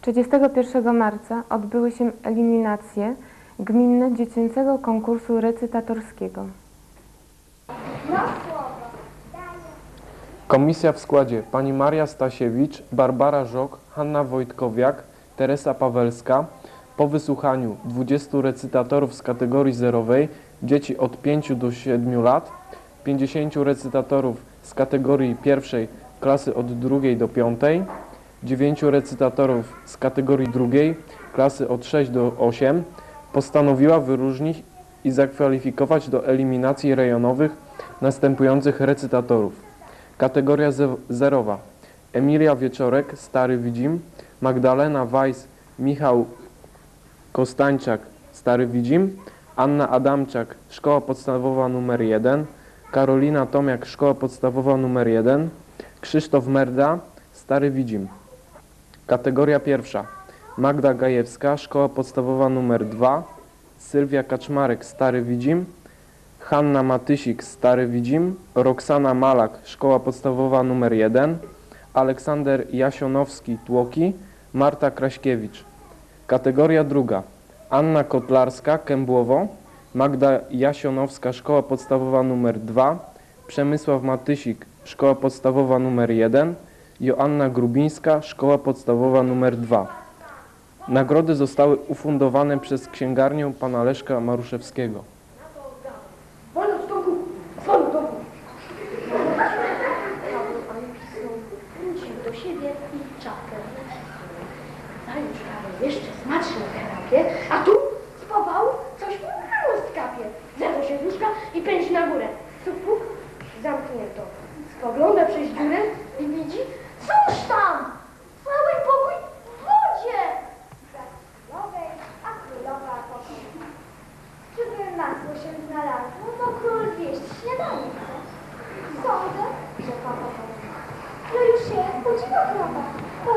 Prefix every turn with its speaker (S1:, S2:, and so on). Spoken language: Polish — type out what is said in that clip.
S1: 31 marca odbyły się eliminacje gminne dziecięcego konkursu recytatorskiego.
S2: Komisja w składzie pani Maria Stasiewicz, Barbara Żok, Hanna Wojtkowiak, Teresa Pawelska. Po wysłuchaniu 20 recytatorów z kategorii zerowej, dzieci od 5 do 7 lat, 50 recytatorów z kategorii pierwszej, klasy od drugiej do 5, 9 recytatorów z kategorii drugiej, klasy od 6 do 8, postanowiła wyróżnić i zakwalifikować do eliminacji rejonowych następujących recytatorów. Kategoria ze- zerowa. Emilia Wieczorek, Stary Widzim, Magdalena Weiss, Michał Kostańczak, Stary Widzim, Anna Adamczak, Szkoła Podstawowa nr 1, Karolina Tomiak, Szkoła Podstawowa nr 1, Krzysztof Merda, Stary Widzim. Kategoria pierwsza. Magda Gajewska, Szkoła Podstawowa nr 2, Sylwia Kaczmarek, Stary Widzim, Hanna Matysik, Stary Widzim, Roxana Malak, Szkoła Podstawowa nr 1, Aleksander Jasionowski, Tłoki, Marta Kraśkiewicz. Kategoria druga. Anna Kotlarska, Kębłowo, Magda Jasionowska, Szkoła Podstawowa nr 2, Przemysław Matysik, Szkoła Podstawowa nr 1, Joanna Grubińska, Szkoła Podstawowa nr 2. Nagrody zostały ufundowane przez księgarnię pana Leszka Maruszewskiego.
S3: I pędzi na górę. Tu puk, zamknięto. Spogląda przez dziurę
S4: znalazło, bo król zjeść śniadanie chce. Sądzę, papa powie. No już się budziła krowa, bo